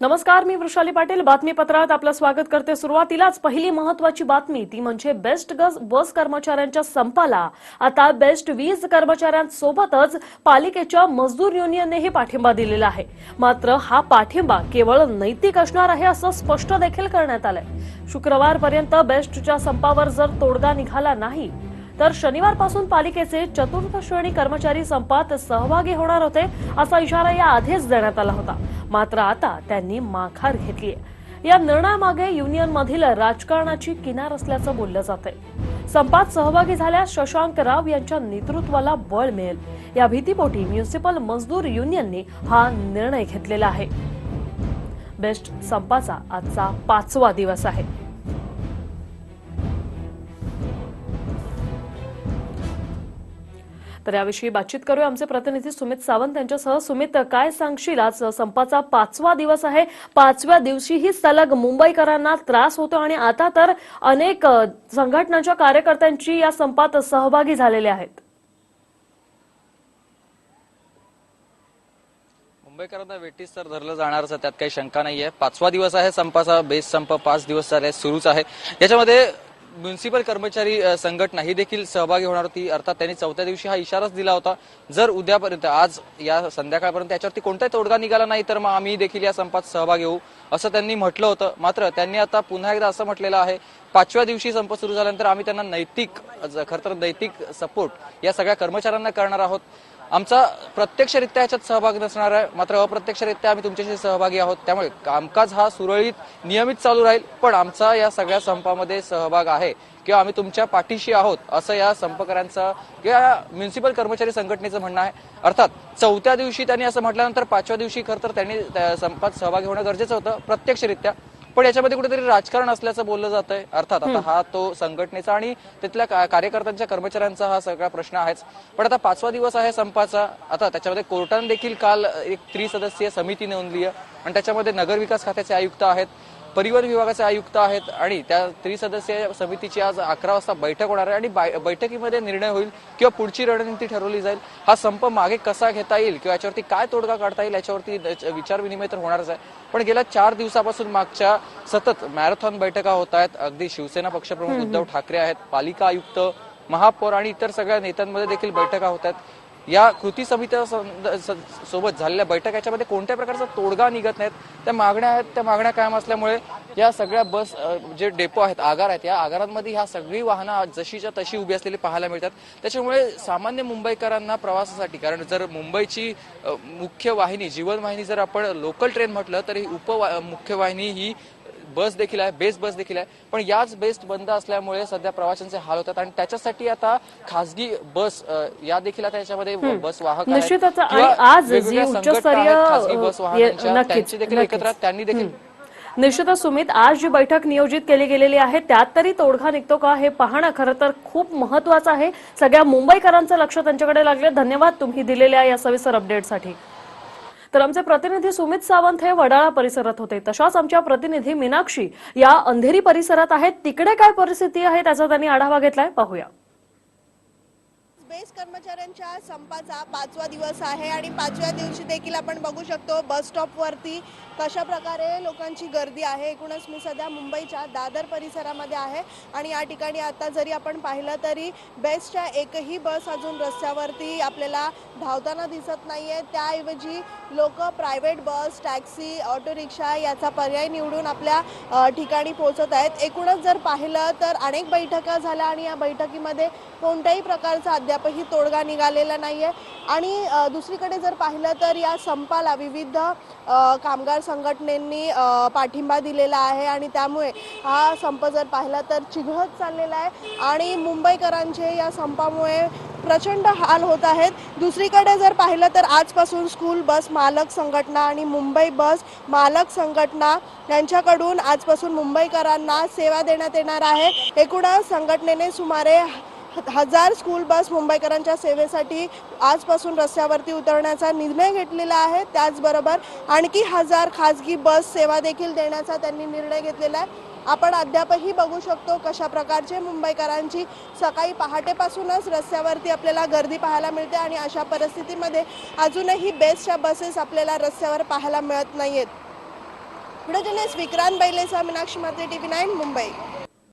नमस्कार मी वृषाली पाटील. बातमीपत्रात आपलं स्वागत करते. सुरुवातीलाच पहिली महत्वाची बातमी ती म्हणजे बेस्ट गज बस कर्मचाऱ्यांच्या संपाला. आता बेस्ट वीज कर्मचाऱ्यांसोबतच पालिकेच्या मजदूर युनियननेही पाठिंबा दिलेला आहे. मात्र हा पाठिंबा केवळ नैतिक असणार आहे असं स्पष्ट देखील करण्यात आलंय. शुक्रवारपर्यंत बेस्टच्या संपावर जर तोडगा निघाला नाही तर शनिवारपासून पालिकेचे चतुर्थ श्रेणी कर्मचारी संपात सहभागी होणार होते असा इशारा या आधीच देण्यात आला होता. मात्र आता त्यांनी माघार घेतलीय. या निर्णयामागे युनियन मधील राजकारणाची किनार असल्याचं बोललं जात आहे संपात सहभागी झाल्यास शशांक राव यांच्या नेतृत्वाला बळ मिळेल. या भीतीपोटी म्युनिसिपल मजदूर युनियनने हा निर्णय घेतलेला आहे. बेस्ट संपाचा आजचा पाचवा दिवस आहे. तर याविषयी बातचीत करूया. आमचे प्रतिनिधी सुमित सावंत यांच्यासह. सुमित काय सांगशील? आज संपाचा पाचवा दिवस आहे. पाचव्या दिवशीही सलग मुंबईकरांना त्रास होतो आणि आता तर अनेक संघटनांच्या कार्यकर्त्यांची या संपात सहभागी झालेले आहेत. मुंबईकरांना वेटीस तर धरलं जाणारच त्यात काही शंका नाहीये. पाचवा दिवस आहे संपाचा. बेस संप पाच दिवस झाले सुरूच आहे. याच्यामध्ये म्युन्सिपल कर्मचारी संघटना ही देखील सहभागी होणार होती. अर्थात त्यांनी चौथ्या दिवशी हा इशाराच दिला होता. जर उद्यापर्यंत आज या संध्याकाळपर्यंत याच्यावरती कोणताही तोडगा निघाला नाही तर मग आम्ही देखील या संपात सहभागी होऊ असं त्यांनी म्हटलं होतं. मात्र त्यांनी आता पुन्हा एकदा असं म्हटलेलं आहे पाचव्या दिवशी संप सुरू झाल्यानंतर आम्ही त्यांना नैतिक खरं तर नैतिक सपोर्ट या सगळ्या कर्मचाऱ्यांना करणार आहोत. आमचा प्रत्यक्षरित्या याच्यात सहभाग नसणार आहे मात्र अप्रत्यक्षरित्या आम्ही तुमच्याशी सहभागी आहोत. त्यामुळे कामकाज हा सुरळीत नियमित चालू राहील पण आमचा या सगळ्या संपामध्ये सहभाग आहे. किंवा आम्ही तुमच्या पाठीशी आहोत असं या संपकऱ्यांचं किंवा या म्युन्सिपल कर्मचारी संघटनेचं म्हणणं आहे. अर्थात चौथ्या दिवशी त्यांनी असं म्हटल्यानंतर पाचव्या दिवशी खरं तर त्यांनी त्या संपात सहभागी होणं गरजेचं होतं प्रत्यक्षरित्या. पण याच्यामध्ये कुठेतरी राजकारण असल्याचं बोललं जात आहे अर्थात आता हा. तो संघटनेचा आणि तिथल्या कार्यकर्त्यांच्या कर्मचाऱ्यांचा हा सगळा प्रश्न आहेच. पण आता पाचवा दिवस आहे संपाचा. आता त्याच्यामध्ये कोर्टाने देखील काल एक त्रिसदस्यीय समिती नोंदली आहे आणि त्याच्यामध्ये नगरविकास खात्याचे आयुक्त आहेत. परिवहन विभागाचे आयुक्त आहेत आणि त्या त्रिसदस्यीय समितीची आज अकरा वाजता बैठक होणार आहे आणि बैठकीमध्ये निर्णय होईल किंवा पुढची रणनीती ठरवली जाईल. हा संप मागे कसा घेता येईल किंवा याच्यावरती काय तोडगा काढता येईल याच्यावरती विचार विनिमय तर होणारच आहे. पण गेल्या चार दिवसापासून मागच्या सतत मॅरेथॉन बैठका होत आहेत. अगदी शिवसेना पक्षप्रमुख उद्धव ठाकरे आहेत. पालिका आयुक्त महापौर आणि इतर सगळ्या नेत्यांमध्ये देखील बैठका होत आहेत. या कृती समित्या सोबत झालेल्या बैठक याच्यामध्ये कोणत्या प्रकारचा तोडगा निघत नाहीत? त्या मागण्या आहेत त्या मागण्या कायम असल्यामुळे या सगळ्या बस जे डेपो आहेत आगार आहेत या आगारांमध्ये ह्या सगळी वाहनं जशीच्या तशी उभी असलेली पाहायला मिळतात. त्याच्यामुळे सामान्य मुंबईकरांना प्रवासासाठी कारण जर मुंबईची मुख्य वाहिनी जीवनवाहिनी जर आपण लोकल ट्रेन म्हटलं तर ही उप मुख्य वाहिनी ही बस देखील आहे बेस्ट बस देखील आहे पण याच बेस्ट बंद असल्यामुळे सध्या प्रवाशांचे हाल होतात आणि त्याच्यासाठी आता खासगी बस या देखील आता याच्यामध्ये बस वाहक. निश्चितच आज उच्चस्तरीय, खासगी बस ये- वाहनांच्या नक्कीच, त्यांची देखील. एकत्र. त्यांनी देखील निश्चितच सुमित आज जी बैठक नियोजित केली गेलेली आहे त्यात तरी तोडगा निघतो का हे पाहणं खरं तर खूप महत्वाचं आहे सगळ्या मुंबईकरांचं लक्ष त्यांच्याकडे लागले धन्यवाद तुम्ही दिलेल्या या सविस्तर अपडेटसाठी तर आमचे प्रतिनिधी सुमित सावंत हे वडाळा परिसरात होते. तशाच आमच्या प्रतिनिधी मीनाक्षी या अंधेरी परिसरात आहेत. तिकडे काय परिस्थिती आहे त्याचा त्यांनी आढावा घेतलाय. पाहूया. बेस कर्मचाऱ्यांच्या संपाचा पाचवा दिवस आहे आणि पाचव्या दिवशी देखील आपण बघू शकतो बस स्टॉपवरती कशा प्रकारे लोकांची गर्दी आहे. एकूणच मी सध्या मुंबईच्या दादर परिसरामध्ये आहे आणि या ठिकाणी आता जरी आपण पाहिलं तरी बेस्टच्या एकही बस अजून रस्त्यावरती आपल्याला धावताना दिसत नाही आहे त्याऐवजी लोक private bus taxi auto rickshaw याचा पर्याय निवडून आपल्या ठिकाणी पोहोचत आहेत. एकूणच जर पाहिलं तर अनेक बैठका झाल्या आणि या बैठकीमध्ये कोणत्याही प्रकारचा अद्यापही तोडगा निघालेला नाही आहे आणि दुसरीकडे जर पाहिलं तर या संपाला विविध कामगार संघटनेंनी पाठिंबा दिलेला आहे आणि त्यामुळे हा संप जर पाहिला तर चिघळत चाललेला आहे. आणि मुंबईकरांचे या संपामुळे प्रचंड हाल होत आहेत. दुसरीकडे जर पाहिलं तर आजपासून स्कूल बस मालक संघटना आणि मुंबई बस मालक संघटना यांच्याकडून आजपासून मुंबईकरांना सेवा देण्यात येणार आहे. एकूणच संघटनेने सुमारे हजार स्कूल बस मुंबईकरांच्या सेवेसाठी आजपासून रस्त्यावरती उतरण्याचा निर्णय घेतलेला आहे. त्याचबरोबर आणखी हजार खाजगी बस सेवा देखील देण्याचा त्यांनी निर्णय घेतलेला आहे. आपण अद्यापही बघू शकतो कशा प्रकारचे मुंबईकरांची सकाळी पहाटेपासूनच रस्त्यावरती आपल्याला गर्दी पाहायला मिळते आणि अशा परिस्थितीमध्ये अजूनही बेस्टच्या बसेस आपल्याला रस्त्यावर पाहायला मिळत नाहीयेत. Video journalist Vikrant Bailesa Meenakshi Mate T V nine Mumbai.